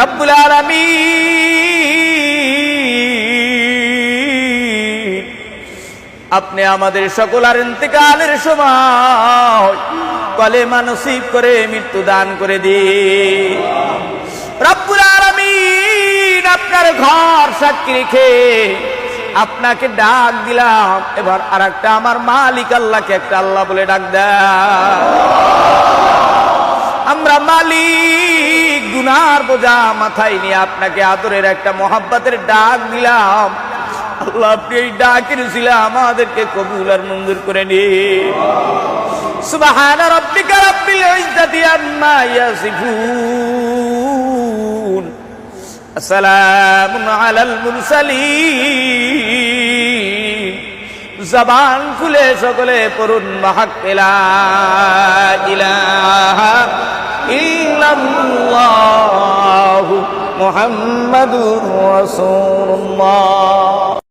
রব্বুল আলমী আপনি আমাদের সকলার ইন্তেকালের সময় কলে মানসিক করে মৃত্যু দান করে দিন। রব্বুল আলামিন আপনার ঘর সাক্ষী রেখে আপনাকে ডাক দিলাম। এবার আর একটা আমার মালিক আল্লাহকে একটা আল্লাহ বলে ডাক দেয় আমরা মালিক গুনার বোঝা মাথায় নিয়ে আপনাকে আদরের একটা মোহাব্বতের ডাক দিলাম। আল্লাহ, আপনি এই আমাদেরকে কবুল আর মঞ্জুর করে নিন। সুবহান রাব্বিকা রাব্বিল ইজ্জাতি আম্মা ইয়াসিফুন। আসসালামু আলাল মুরসালিন। জবান খুলে সকলে পড়ুন, মাহাক ইলাহা ইল্লাল্লাহু। محمد رسول الله.